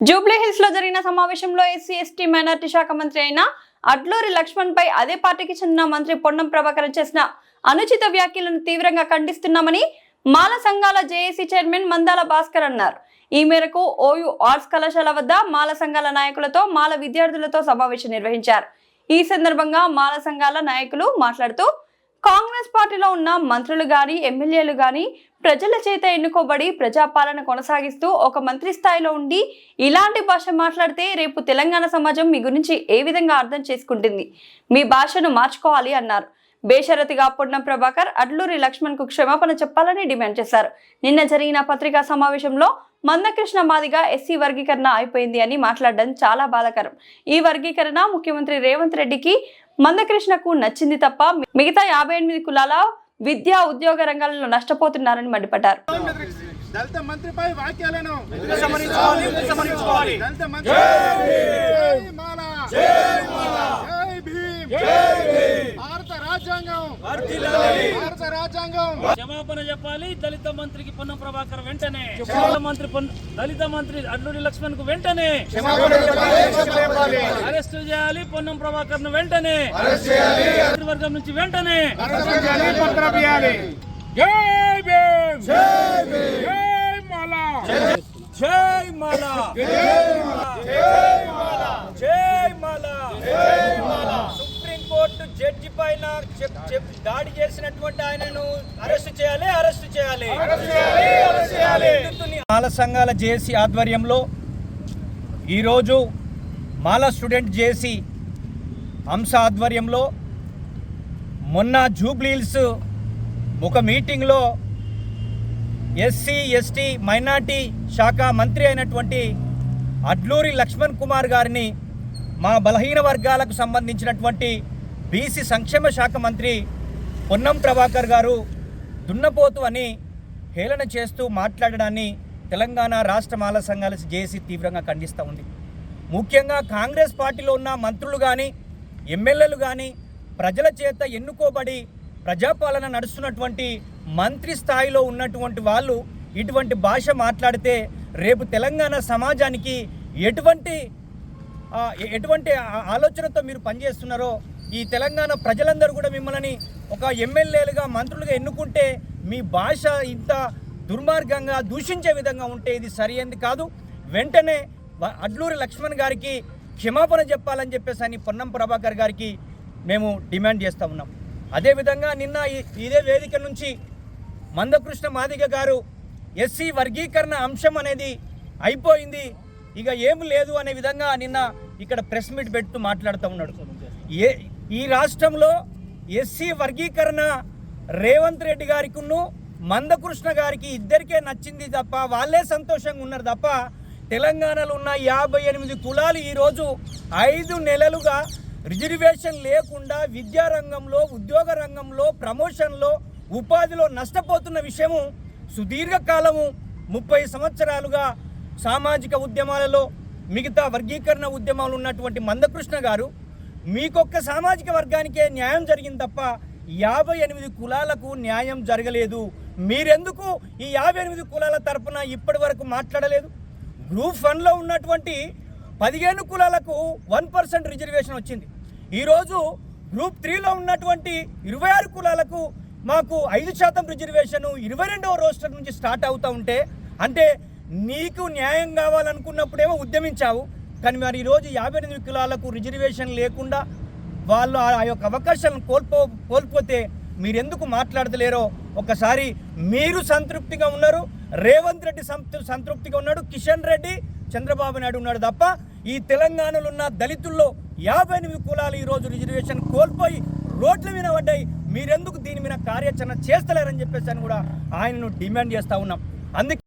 జూబ్లీహిల్స్లో జరిగిన సమావేశంలో ఎస్సీ ఎస్టీ మైనార్టీ శాఖ మంత్రి అయిన అడ్లూరి లక్ష్మణ్ పై అదే పార్టీకి చెందిన మంత్రి పొన్నం ప్రభాకర్ చేసిన అనుచిత వ్యాఖ్యలను తీవ్రంగా ఖండిస్తున్నామని మాల సంఘాల జేఏసీ చైర్మన్ మందాల భాస్కర్ అన్నారు. ఈ మేరకు ఓయూ ఆర్ట్స్ కళాశాల వద్ద మాల సంఘాల నాయకులతో మాల విద్యార్థులతో సమావేశం నిర్వహించారు. ఈ సందర్భంగా మాల సంఘాల నాయకులు మాట్లాడుతూ కాంగ్రెస్ పార్టీలో ఉన్న మంత్రులు గాని ఎమ్మెల్యేలు గాని ప్రజల చేత ఎన్నుకోబడి ప్రజాపాలన కొనసాగిస్తూ ఒక మంత్రి స్థాయిలో ఉండి ఇలాంటి భాష మాట్లాడితే రేపు తెలంగాణ సమాజం మీ గురించి ఏ విధంగా అర్థం చేసుకుంటుంది? మీ భాషను మార్చుకోవాలి అన్నారు. బేషరతిగా పొన్నం ప్రభాకర్ అడ్లూరి లక్ష్మణ్కు క్షమాపణ చెప్పాలని డిమాండ్ చేశారు. నిన్న జరిగిన పత్రికా సమావేశంలో మందకృష్ణ మాదిగా ఎస్సీ వర్గీకరణ అయిపోయింది అని మాట్లాడడం చాలా బాధాకరం. ఈ వర్గీకరణ ముఖ్యమంత్రి రేవంత్ రెడ్డికి మందకృష్ణకు నచ్చింది తప్ప మిగతా యాభై ఎనిమిది కులాల విద్యా ఉద్యోగ రంగాలలో నష్టపోతున్నారని మండిపడ్డారు. దళిత మంత్రిపై దళిత మంత్రి జై మాల జై భీమ్ భారత రాజ్యాంగం భారత రాజ్యాంగం. క్షమాపణ చెప్పాలి. దళిత మంత్రికి పొన్నం ప్రభాకర్ వెంటనే. మంత్రి పొన్న- దళిత మంత్రి అల్లూరి లక్ష్మణ్కు వెంటనే అరెస్ట్ చేయాలి. పొన్నం ప్రభాకర్ను వెంటనే మంత్రివర్గం నుంచి వెంటనే. జై భీమ్. జై మాల. జై మాల జై మాల సుప్రీం కోర్టు జడ్జి పైన దాడి చేసినటువంటి ఆయనను అరెస్ట్ చేయాలి అరెస్ట్ చేయాలి. మాల సంఘాల జేసీ ఆధ్వర్యంలో ఈరోజు మాల స్టూడెంట్ జేసీ అంశ ఆధ్వర్యంలో మొన్న జూబ్లీల్స్ ఒక మీటింగ్లో ఎస్సీ ఎస్టీ మైనార్టీ శాఖ మంత్రి అయినటువంటి అడ్లూరి లక్ష్మణ్ కుమార్ గారిని మా బలహీన వర్గాలకు సంబంధించినటువంటి బీసీ సంక్షేమ శాఖ మంత్రి పొన్నం ప్రభాకర్ గారు దున్నపోతు అని హేళన చేస్తూ మాట్లాడడాన్ని తెలంగాణ రాష్ట్ర మాల సంఘాల జేసీ తీవ్రంగా ఖండిస్తూ ఉంది. ముఖ్యంగా కాంగ్రెస్ పార్టీలో ఉన్న మంత్రులు కానీ ఎమ్మెల్యేలు కానీ ప్రజల చేత ఎన్నుకోబడి ప్రజాపాలన నడుస్తున్నటువంటి మంత్రి స్థాయిలో ఉన్నటువంటి వాళ్ళు ఇటువంటి భాష మాట్లాడితే రేపు తెలంగాణ సమాజానికి ఎటువంటి ఎటువంటి ఆలోచనతో మీరు పనిచేస్తున్నారో ఈ తెలంగాణ ప్రజలందరూ కూడా మిమ్మల్ని ఒక ఎమ్మెల్యేలుగా మంత్రులుగా ఎన్నుకుంటే మీ భాష ఇంత దుర్మార్గంగా దూషించే విధంగా ఉంటే ఇది సరైనది కాదు. వెంటనే అడ్లూరి లక్ష్మణ్ గారికి క్షమాపణ చెప్పాలని చెప్పేసి అని పొన్నం ప్రభాకర్ గారికి మేము డిమాండ్ చేస్తూ ఉన్నాం. అదేవిధంగా నిన్న ఇదే వేదిక నుంచి మందకృష్ణ మాదిగ గారు ఎస్సీ వర్గీకరణ అంశం అనేది అయిపోయింది. ఇక ఏం లేదు అనే విధంగా నిన్న ఇక్కడ ప్రెస్ మీట్ పెడుతూ మాట్లాడుతూ ఉన్నాడు. ఏ ఈ రాష్ట్రంలో ఎస్సీ వర్గీకరణ రేవంత్ రెడ్డి గారికిను మందకృష్ణ గారికి ఇద్దరికే నచ్చింది తప్ప వాళ్ళే సంతోషంగా ఉన్నారు తప్ప తెలంగాణలో ఉన్న యాభై ఎనిమిది కులాలు ఈరోజు ఐదు నెలలుగా రిజర్వేషన్ లేకుండా విద్యారంగంలో ఉద్యోగ రంగంలో ప్రమోషన్లో ఉపాధిలో నష్టపోతున్న విషయము సుదీర్ఘకాలము ముప్పై సంవత్సరాలుగా సామాజిక ఉద్యమాలలో మిగతా వర్గీకరణ ఉద్యమాలు ఉన్నటువంటి మందకృష్ణ గారు మీకొక్క సామాజిక వర్గానికే న్యాయం జరిగింది తప్ప యాభై ఎనిమిది కులాలకు న్యాయం జరగలేదు. మీరెందుకు ఈ యాభై ఎనిమిది కులాల తరపున ఇప్పటి వరకు మాట్లాడలేదు? గ్రూప్ వన్లో ఉన్నటువంటి పదిహేను కులాలకు వన్ పర్సెంట్ రిజర్వేషన్ వచ్చింది. ఈరోజు గ్రూప్ త్రీలో ఉన్నటువంటి ఇరవై ఆరు కులాలకు మాకు ఐదు శాతం రిజర్వేషన్ ఇరవై రెండవ రోస్టర్ నుంచి స్టార్ట్ అవుతూ ఉంటే అంటే నీకు న్యాయం కావాలనుకున్నప్పుడేమో ఉద్యమించావు. కానీ మరి ఈరోజు యాభై ఎనిమిది కులాలకు రిజర్వేషన్ లేకుండా వాళ్ళు ఆ యొక్క అవకాశాలను కోల్పో కోల్పోతే మీరెందుకు మాట్లాడతలేరో? ఒకసారి మీరు సంతృప్తిగా ఉన్నారు రేవంత్ రెడ్డి సంతృ సంతృప్తిగా ఉన్నాడు కిషన్ రెడ్డి చంద్రబాబు నాయుడు ఉన్నాడు తప్ప ఈ తెలంగాణలో ఉన్న దళితుల్లో యాభై ఎనిమిది కులాలు ఈరోజు రిజర్వేషన్ కోల్పోయి రోడ్ల మీద పడ్డాయి. మీరెందుకు దీని మీద కార్యాచరణ చేస్తలేరని చెప్పేసి అని కూడా ఆయనను డిమాండ్ చేస్తూ ఉన్నాం. అందుకే